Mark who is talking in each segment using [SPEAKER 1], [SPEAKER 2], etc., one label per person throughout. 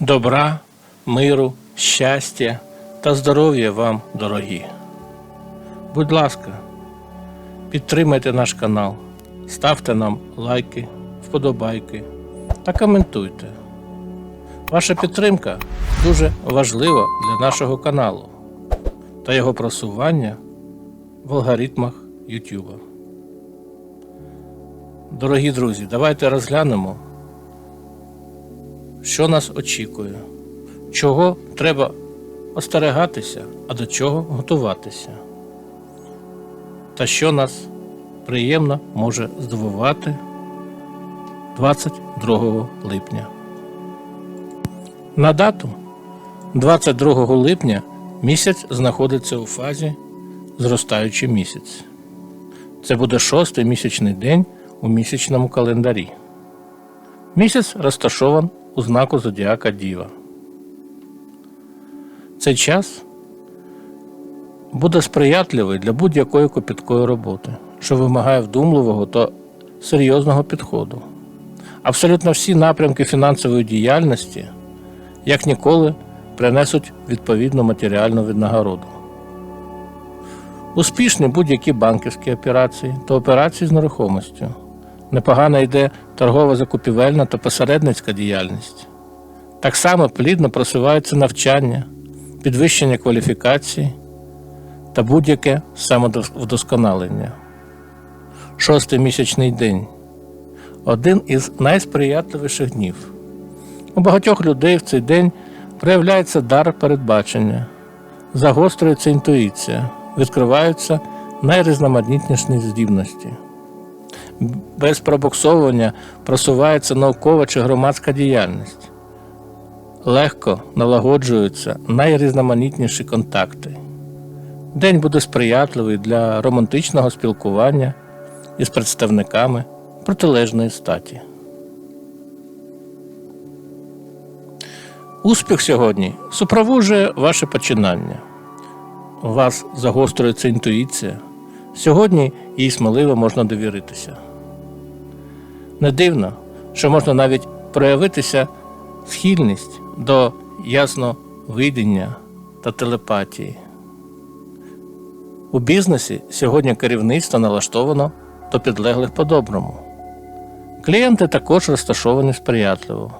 [SPEAKER 1] Добра, миру, щастя та здоров'я вам, дорогі. Будь ласка, підтримайте наш канал, ставте нам лайки, вподобайки та коментуйте. Ваша підтримка дуже важлива для нашого каналу та його просування в алгоритмах YouTube. Дорогі друзі, давайте розглянемо, що нас очікує, чого треба остерегатися, а до чого готуватися, та що нас приємно може здивувати 22 липня. На дату 22 липня місяць знаходиться у фазі зростаючий місяць. Це буде шостий місячний день у місячному календарі. Місяць розташован у знаку Зодіака Діва. Цей час буде сприятливий для будь-якої копіткої роботи, що вимагає вдумливого та серйозного підходу. Абсолютно всі напрямки фінансової діяльності, як ніколи, принесуть відповідну матеріальну віднагороду. Успішні будь-які банківські операції та операції з нерухомістю. Непогано йде торгова закупівельна та посередницька діяльність. Так само плідно просувається навчання, підвищення кваліфікації та будь-яке самовдосконалення. Шостий місячний день один із найсприятливіших днів. У багатьох людей в цей день проявляється дар передбачення, загострюється інтуїція, відкриваються найрізноманітніші здібності. Без пробуксовування просувається наукова чи громадська діяльність. Легко налагоджуються найрізноманітніші контакти. День буде сприятливий для романтичного спілкування із представниками протилежної статі. Успіх сьогодні супроводжує ваше починання. У вас загострюється інтуїція. Сьогодні їй сміливо можна довіритися. Не дивно, що можна навіть проявитися схильність до ясновидіння та телепатії. У бізнесі сьогодні керівництво налаштовано до підлеглих по-доброму. Клієнти також розташовані сприятливо.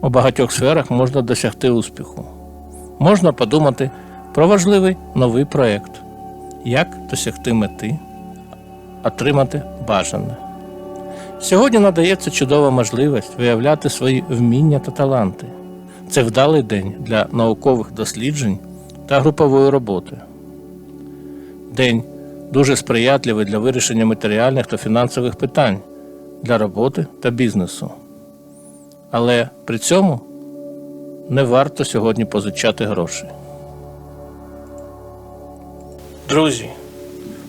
[SPEAKER 1] У багатьох сферах можна досягти успіху. Можна подумати про важливий новий проєкт, як досягти мети, отримати бажане. Сьогодні надається чудова можливість виявляти свої вміння та таланти. Це вдалий день для наукових досліджень та групової роботи. День дуже сприятливий для вирішення матеріальних та фінансових питань для роботи та бізнесу. Але при цьому не варто сьогодні позичати гроші. Друзі,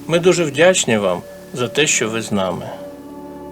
[SPEAKER 1] ми дуже вдячні вам за те, що ви з нами.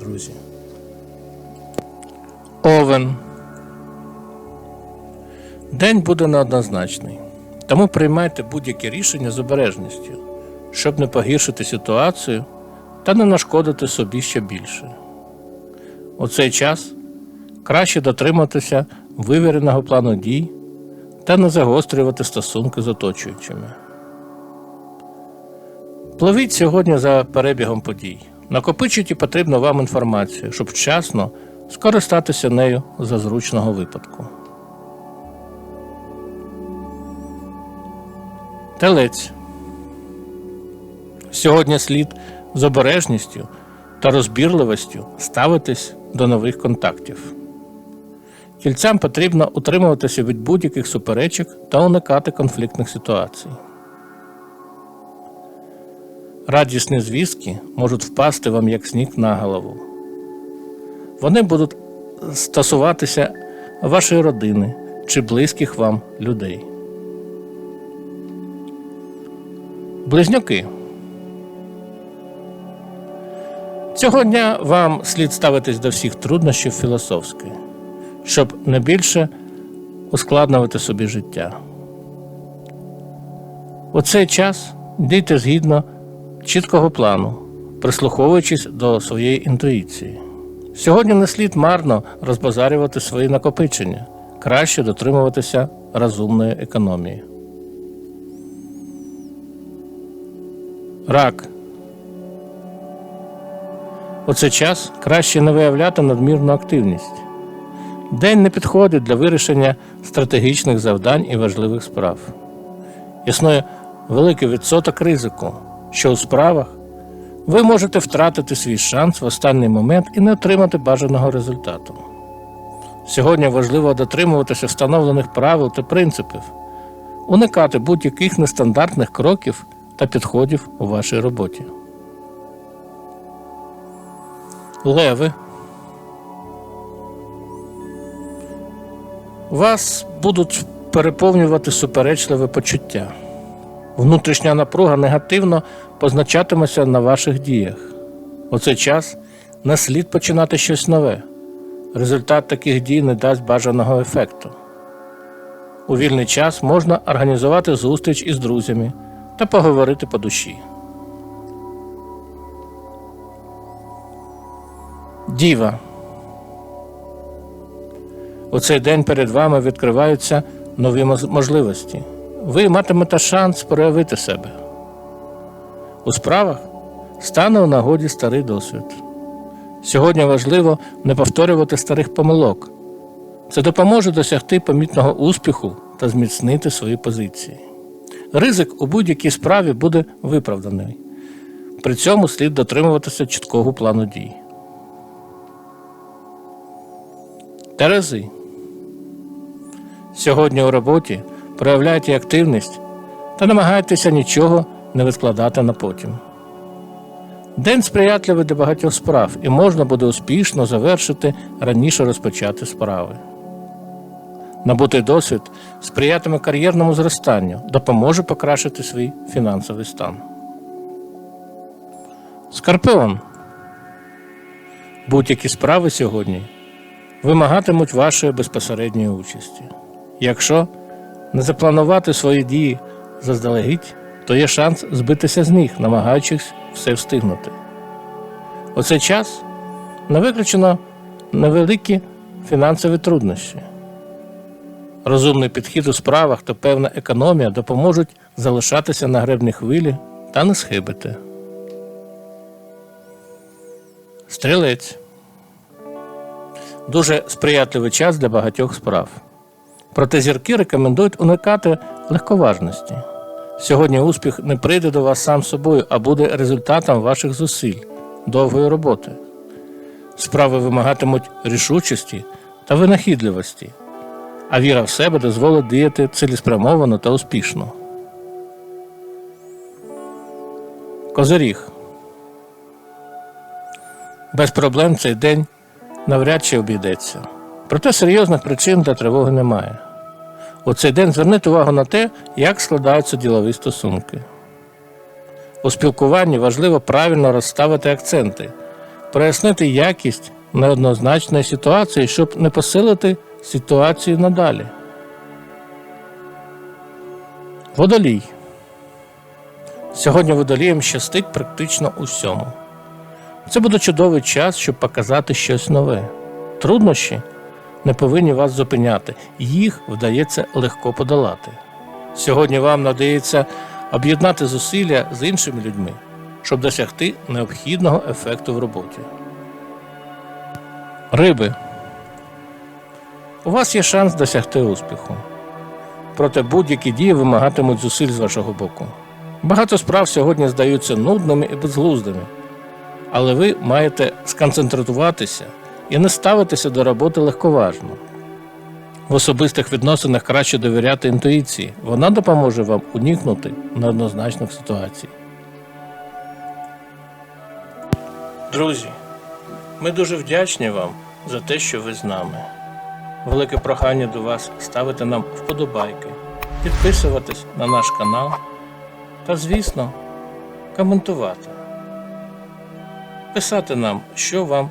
[SPEAKER 1] друзі. Овен. День буде неоднозначний, тому приймайте будь-які рішення з обережністю, щоб не погіршити ситуацію та не нашкодити собі ще більше. У цей час краще дотриматися вивіреного плану дій та не загострювати стосунки з оточуючими. Пливіть сьогодні за перебігом подій. Накопичуйте потрібну вам інформацію, щоб вчасно скористатися нею за зручного випадку. Телець. Сьогодні слід з обережністю та розбірливістю ставитись до нових контактів. Тільцям потрібно утримуватися від будь-яких суперечок та уникати конфліктних ситуацій. Радісні звістки можуть впасти вам як сніг на голову. Вони будуть стосуватися вашої родини чи близьких вам людей. Близнюки. Цього дня вам слід ставитись до всіх труднощів філософськи, щоб не більше ускладнювати собі життя. У цей час дійте згідно чіткого плану, прислуховуючись до своєї інтуїції. Сьогодні не слід марно розбазарювати свої накопичення, краще дотримуватися розумної економії. Рак. У цей час краще не виявляти надмірну активність. День не підходить для вирішення стратегічних завдань і важливих справ. Існує великий відсоток ризику, що у справах ви можете втратити свій шанс в останній момент і не отримати бажаного результату. Сьогодні важливо дотримуватися встановлених правил та принципів, уникати будь-яких нестандартних кроків та підходів у вашій роботі. Леви. Вас будуть переповнювати суперечливе почуття. Внутрішня напруга негативно позначатиметься на ваших діях. У цей час не слід починати щось нове. Результат таких дій не дасть бажаного ефекту. У вільний час можна організувати зустріч із друзями та поговорити по душі. Діва. У цей день перед вами відкриваються нові можливості. Ви матимете шанс проявити себе. У справах стане у нагоді старий досвід. Сьогодні важливо не повторювати старих помилок. Це допоможе досягти помітного успіху та зміцнити свої позиції. Ризик у будь-якій справі буде виправданий. При цьому слід дотримуватися чіткого плану дій. Терези. Сьогодні у роботі проявляйте активність та намагайтеся нічого не відкладати на потім. День сприятливий для багатьох справ і можна буде успішно завершити раніше розпочати справи. Набутий досвід сприятиме кар'єрному зростанню, допоможе покращити свій фінансовий стан. Скорпіон. Будь-які справи сьогодні вимагатимуть вашої безпосередньої участі. Якщо не запланувати свої дії заздалегідь, то є шанс збитися з ніг, намагаючись все встигнути. У цей час не виключено невеликі фінансові труднощі. Розумний підхід у справах та певна економія допоможуть залишатися на гребні хвилі та не схибити. Стрілець дуже сприятливий час для багатьох справ. Проте зірки рекомендують уникати легковажності. Сьогодні успіх не прийде до вас сам собою, а буде результатом ваших зусиль, довгої роботи. Справи вимагатимуть рішучості та винахідливості, а віра в себе дозволить діяти цілеспрямовано та успішно. Козиріг. Без проблем цей день навряд чи обійдеться. Проте серйозних причин для тривоги немає. У цей день зверніть увагу на те, як складаються ділові стосунки. У спілкуванні важливо правильно розставити акценти, прояснити якість неоднозначної ситуації, щоб не посилити ситуацію надалі. Водолій. Сьогодні водоліям щастить практично усьому. Це буде чудовий час, щоб показати щось нове. Труднощі не повинні вас зупиняти, їх вдається легко подолати. Сьогодні вам надається об'єднати зусилля з іншими людьми, щоб досягти необхідного ефекту в роботі. Риби. У вас є шанс досягти успіху. Проте будь-які дії вимагатимуть зусиль з вашого боку. Багато справ сьогодні здаються нудними і безглуздими, але ви маєте сконцентруватися і не ставитися до роботи легковажно. В особистих відносинах краще довіряти інтуїції, вона допоможе вам уникнути неоднозначних ситуацій. Друзі, ми дуже вдячні вам за те, що ви з нами. Велике прохання до вас ставити нам вподобайки, підписуватись на наш канал та, звісно, коментувати. Писати нам, що вам